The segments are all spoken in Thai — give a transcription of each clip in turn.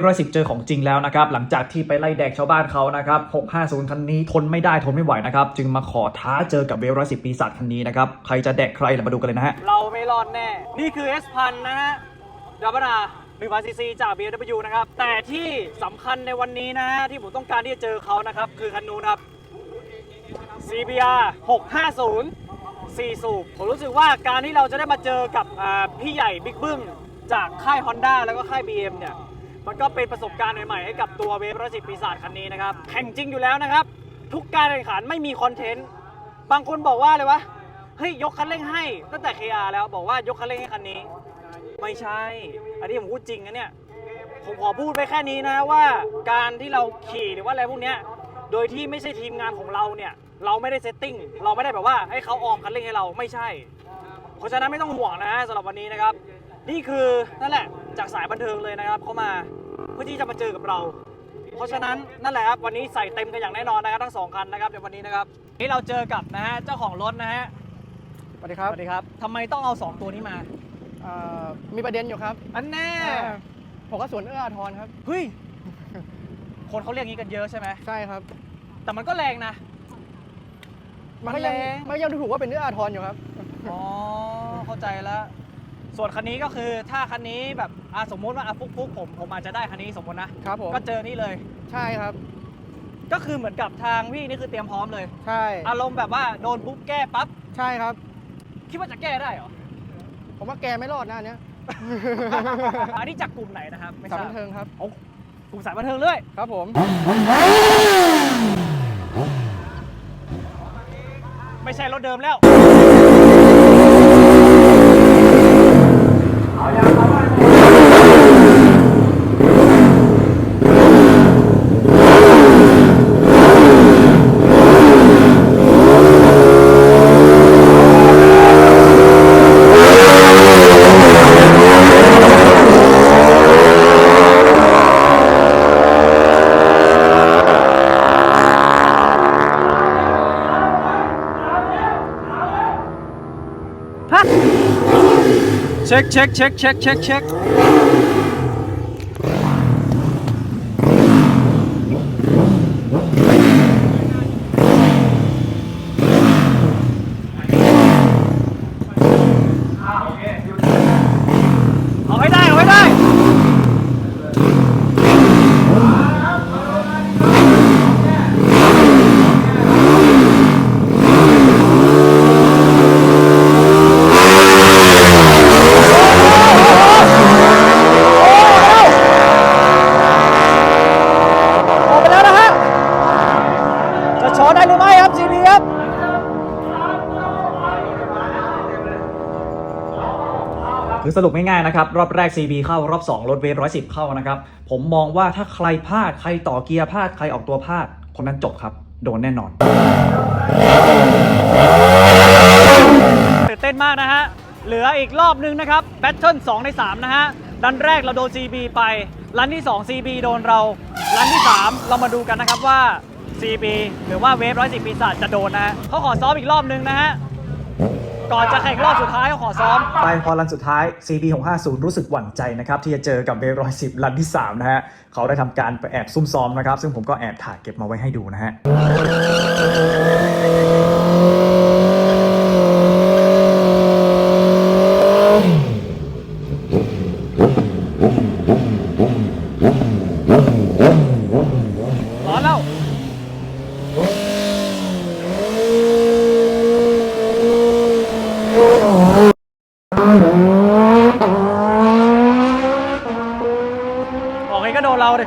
ฟร้อยสิบเจอของจริงแล้วนะครับ หลังจากที่ไปไล่แดกชาวบ้านเขานะครับ650 คันนี้ทนไม่ได้ทนไม่ไหวนะครับ จึงมาขอท้าเจอกับเวฟร้อยสิบปีศาจคันนี้นะครับ ใครจะแดกใครเรามาดูกันเลยนะฮะ เราไม่รอดแน่ นี่คือ S พันนะฮะดับเบิลอาหนึ่งพันซีซีจาก BMW นะครับ แต่ที่สำคัญในวันนี้นะฮะที่ผมต้องการที่จะเจอเขานะครับ คือคันนู้นครับ CBR 650 4 สูบ ผมรู้สึกว่าการที่เราจะได้มาเจอกับอ่าพี่ใหญ่บิ๊กบึ้มจากค่าย Honda แล้วก็ค่าย BM เนี่ย มันก็เป็นประสบการณ์ใหม่ๆให้กับตัวเวฟรสิบปีศาจคันนี้นะครับแข่งจริงอยู่แล้วนะครับ ทุกการแข่งขันไม่มีคอนเทนต์บางคนบอกว่าเลยวะเฮ้ยยกคันเร่งให้ตั้งแต่ KR แล้วบอกว่ายกคันเร่งให้คันนี้ ไม่ใช่ อันนี้ผมพูดจริงนะเนี่ยผมขอพูดไปแค่นี้นะว่าการที่เราขี่หรือว่าอะไรพวกเนี้ยโดยที่ไม่ใช่ทีมงานของเราเนี่ยเราไม่ได้เซตติ้งเราไม่ได้แบบว่าให้เขาออมคันเร่งให้เราไม่ใช่ เพราะฉะนั้นไม่ต้องห่วงนะฮะสำหรับวันนี้นะครับ นี่คือนั่นแหละจากสายบันเทิงเลยนะครับเข้ามา พื่อที่จะมาเจอกับเรา เพราะฉะนั้นนั่นแหละครับวันนี้ใส่เต็มกันอย่างแน่นอนนะครับทั้งสองคันนะครับในวันนี้นะครับนี่เราเจอกับนะฮะเจ้าของรถนะฮะสวัสดีครับสวัสดีครับทำไมต้องเอาสองตัวนี้มาเอ่อมีประเด็นอยู่ครับอันแน่เอ่อผมก็สวนเอื้ออาทรครับเฮ้ยคนเขาเรียกงี้กันเยอะใช่ไหมใช่ครับ แต่มันก็แรงนะ มันก็ยังมันแรง มันก็ยังดูถูกว่าเป็นเอื้ออาทรอยู่ครับ อ๋อเข้าใจแล้ว ส่วนคันนี้ก็คือถ้าคันนี้แบบ อะสมมุติว่าอะฟุกฟุกๆผมผมอาจจะได้คันนี้สมมตินะครับผมก็เจอนี่เลย ใช่ครับ ก็คือเหมือนกับทางพี่นี่คือเตรียมพร้อมเลย ใช่อารมณ์แบบว่าโดนปุ๊บแก้ปั๊บใช่ครับ คิดว่าจะแก้ได้เหรอผมว่าแกไม่รอดหน้าเนี้ยอันนี้จากกลุ่มไหนนะครับไม่ทสายราบบันเทิงครับ โอ้กลุ่มสายบันเทิงเลยครับผม ไม่ใช่รถเดิมแล้วฮ เช็คเช็คเช็คเช็คเช็คเช็คเอาให้ได้ เอาให้ได้ ออกไปแล้วนะฮะ จะช้อนได้หรือไม่ครับ GP ครับ คือสรุปง่ายๆนะครับ รอบแรก CB เข้ารอบ 2 รถเวฟร้อยสิบเข้านะครับ ผมมองว่าถ้าใครพลาด ใครต่อเกียร์พลาด ใครออกตัวพลาด คนนั้นจบครับ โดนแน่นอนตื่นเต้นมากนะฮะ เหลืออีกรอบนึงนะครับแบทเทิล2ใน 3 นะฮะดันแรกเราโดน CB ไปรันที่ 2 CB โดนเรารันที่ 3 เรามาดูกันนะครับว่า CB หรือว่าเวฟร้อยสิบปีศาจจะโดนนะฮะเขาขอซ้อมอีกรอบนึงนะฮะ ก่อนจะแข่งรอบสุดท้ายเขาขอซ้อม ไปพอรันสุดท้าย CB 650 รู้สึกหวั่นใจนะครับ ที่จะเจอกับเวฟร้อยสิบรันที่ 3 นะฮะ เขาได้ทำการไปแอบซุ่มซ้อมนะครับ ซึ่งผมก็แอบถ่ายเก็บมาไว้ให้ดูนะฮะร้อนแล้ว ออกไงก็โดนเราดิ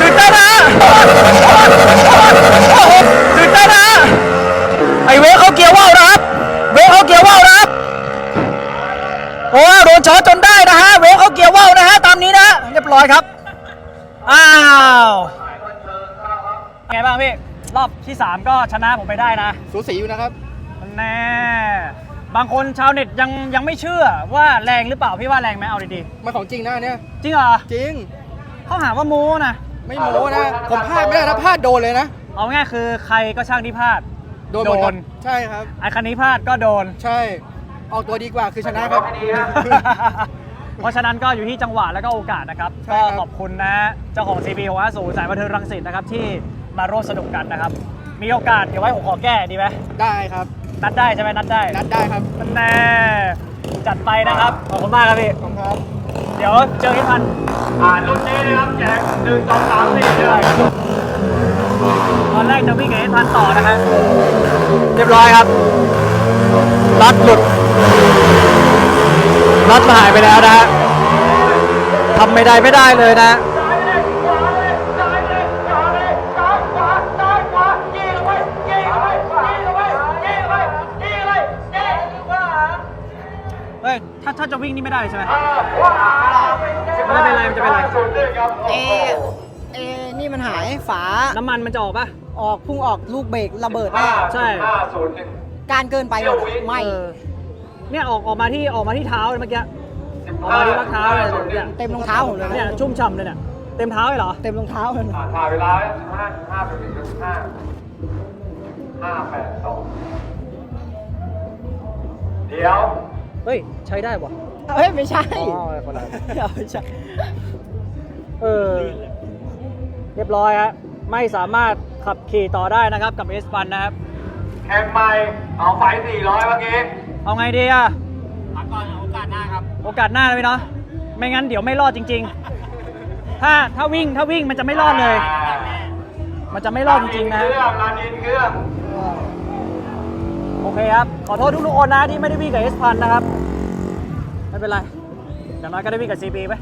ตื่นเต้นนะตื่นเต้นนะไอเวฟเขาเกียร์ว่าวนะครับ เวฟเขาเกียร์ว่าวนะครับ โอ้โดน ช็อตจนได้นะฮะเวฟเขาเกียร์ว่าวนะฮะร้อยครับอ้าวไงบ้างพี่รอบที่ 3 ก็ชนะผมไปได้นะสูสีอยู่นะครับแน่บางคนชาวเน็ตยังยังไม่เชื่อว่าแรงหรือเปล่าพี่ว่าแรงไหมเอาดีมาของจริงนะอันเนี้ยๆจริงเหรอจริงเขาหาว่าโม้นะไม่โม้นะผมพลาดไม่ได้นะพลาดโดนเลยนะ เอาง่ายคือใครก็ช่างที่พลาดโดนหมดครับโดนใช่ครับไอ้คันนี้พลาดก็โดนใช่ ออกตัวดีกว่าคือชนะครับ เพราะฉะนั้นก็อยู่ที่จังหวะแล้วก็โอกาสนะครับ ใช่ก็ครับ ขอบคุณนะ เจ้าของ CP 650สายบันเทิงรังสิตนะครับ ที่มาร่วมสนุกกันนะครับ มีโอกาสเดี๋ยวไว้ผมขอแก้ดีไหมได้ครับนัดได้ใช่ไหมนัดได้นัดได้ครับนัดแน่จัดไปนะครับ ขอบคุณมากครับพี่ ขอบคุณครับ เดี๋ยวเจอที่พัน อ่ารุ่นนี้นะครับแจกหนึ่งสองสามสี่เลยตอนแรกจะวิ่งกับเอพันต่อนะครับ เรียบร้อยครับ รัดหลุดรัดหายไปแล้วนะฮะทำไม่ได้ไม่ได้เลยนะ เฮ้ย ถ้าถ้าจะวิ่งนี่ไม่ได้ใช่ไหมไม่เป็นไรมันจะเป็นไร เอเอนี่มันหายฝาน้ำมันมันจะออกปะออกพุ่งออกลูกเบรกระเบิดแน่ ใช่ การเกินไปหมดอะไม่ เออเนี่ยออกออกมาที่ออกมาที่เท้าเลยเมื่อกี้ออกมาที่พักเท้าเลยเนี่ยเต็มรองเท้าผมเลยนะเนี่ยชุ่มฉ่ำเลยเนี่ยเต็มเท้าเลยเหรอเต็มรองเท้าเลยนะถ่ายเวลาห้าห้าเป็นหนึ่งห้าห้าแปดสองเดี๋ยวเฮ้ยใช้ได้ปะเฮ้ยไม่ใช่อ๋อคนละ ไม่ใช่ เออเรียบร้อยฮะไม่สามารถขับขี่ต่อได้นะครับกับเอสปันนะครับ แข่งใหม่เอาไฟสี่ร้อยเมื่อกี้เอาไงดีอะก่อนโอกาสหน้าครับ โอกาสหน้าเลยพี่เนาะไม่งั้นเดี๋ยวไม่รอดจริง ๆ ถ้าถ้าวิ่งถ้าวิ่งมันจะไม่รอดเลย มันจะไม่รอดจริงๆนะเครื่องลานดินเครื่องโอเคครับ ขอโทษทุกๆคนนะที่ไม่ได้วิ่งกับเอสพันนะครับ ไม่เป็นไรอย่างน้อยก็ได้วิ่งกับ CP ไป